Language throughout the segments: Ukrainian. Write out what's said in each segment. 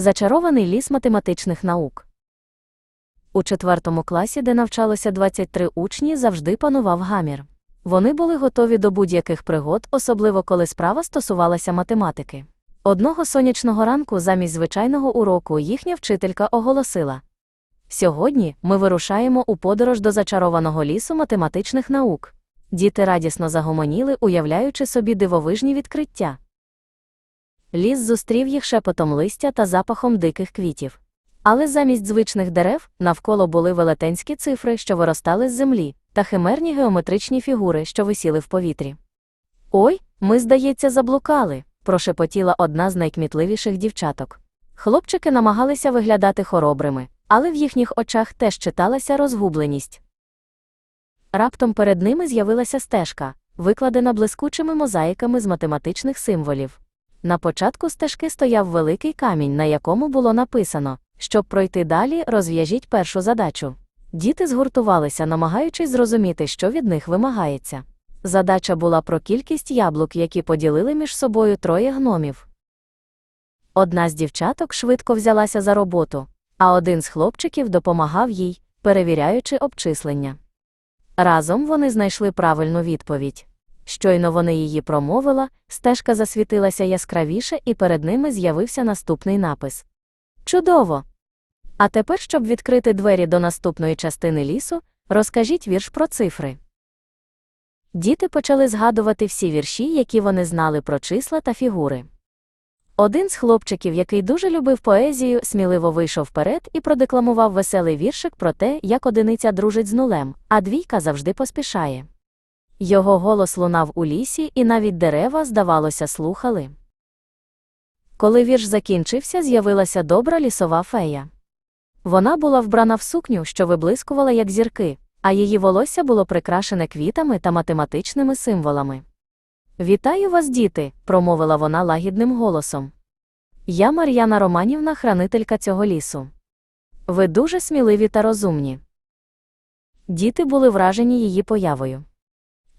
Зачарований ліс математичних наук. У четвертому класі, де навчалося 23 учні, завжди панував гамір. Вони були готові до будь-яких пригод, особливо коли справа стосувалася математики. Одного сонячного ранку замість звичайного уроку їхня вчителька оголосила: Сьогодні ми вирушаємо у подорож до зачарованого лісу математичних наук. Діти радісно загомоніли, уявляючи собі дивовижні відкриття. Ліс зустрів їх шепотом листя та запахом диких квітів. Але замість звичних дерев навколо були велетенські цифри, що виростали з землі, та химерні геометричні фігури, що висіли в повітрі. Ой, ми, здається, заблукали, прошепотіла одна з найкмітливіших дівчаток. Хлопчики намагалися виглядати хоробрими, але в їхніх очах теж читалася розгубленість. Раптом перед ними з'явилася стежка, викладена блискучими мозаїками з математичних символів. На початку стежки стояв великий камінь, на якому було написано щоб пройти далі, розв'яжіть першу задачу. Діти згуртувалися, намагаючись зрозуміти, що від них вимагається. Задача була про кількість яблук, які поділили між собою троє гномів. Одна з дівчаток швидко взялася за роботу, а один з хлопчиків допомагав їй, перевіряючи обчислення. Разом вони знайшли правильну відповідь. Щойно вони її промовила, стежка засвітилася яскравіше, і перед ними з'явився наступний напис. Чудово! А тепер, щоб відкрити двері до наступної частини лісу, розкажіть вірш про цифри. Діти почали згадувати всі вірші, які вони знали про числа та фігури. Один з хлопчиків, який дуже любив поезію, сміливо вийшов вперед і продекламував веселий віршик про те, як одиниця дружить з нулем, а двійка завжди поспішає. Його голос лунав у лісі, і навіть дерева, здавалося, слухали. Коли вірш закінчився, з'явилася добра лісова фея. Вона була вбрана в сукню, що виблискувала як зірки, а її волосся було прикрашене квітами та математичними символами. Вітаю вас, діти, промовила вона лагідним голосом. Я Мар'яна Романівна, хранителька цього лісу. Ви дуже сміливі та розумні. Діти були вражені її появою.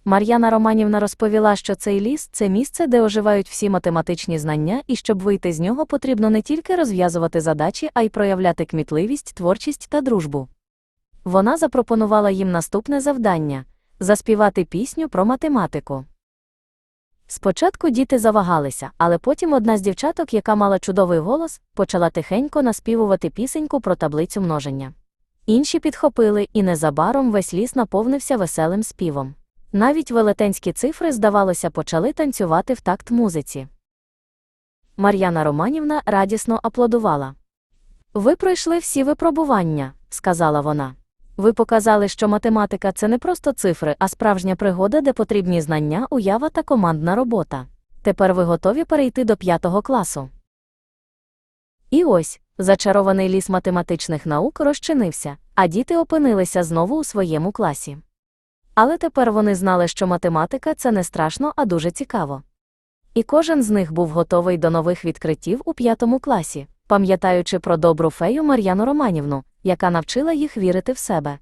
Мар'яна Романівна розповіла, що цей ліс це місце, де оживають всі математичні знання, і щоб вийти з нього, потрібно не тільки розв'язувати задачі, а й проявляти кмітливість, творчість та дружбу. Вона запропонувала їм наступне завдання заспівати пісню про математику. Спочатку діти завагалися, але потім одна з дівчаток, яка мала чудовий голос, почала тихенько наспівувати пісеньку про таблицю множення. Інші підхопили, і незабаром весь ліс наповнився веселим співом. Навіть велетенські цифри, здавалося, почали танцювати в такт музиці. Мар'яна Романівна радісно аплодувала. Ви пройшли всі випробування, сказала вона. Ви показали, що математика це не просто цифри, а справжня пригода, де потрібні знання, уява та командна робота. Тепер ви готові перейти до п'ятого класу. І ось зачарований ліс математичних наук розчинився, а діти опинилися знову у своєму класі. Але тепер вони знали, що математика це не страшно, а дуже цікаво. І кожен з них був готовий до нових відкриттів у п'ятому класі, пам'ятаючи про добру фею Мар'яну Романівну, яка навчила їх вірити в себе.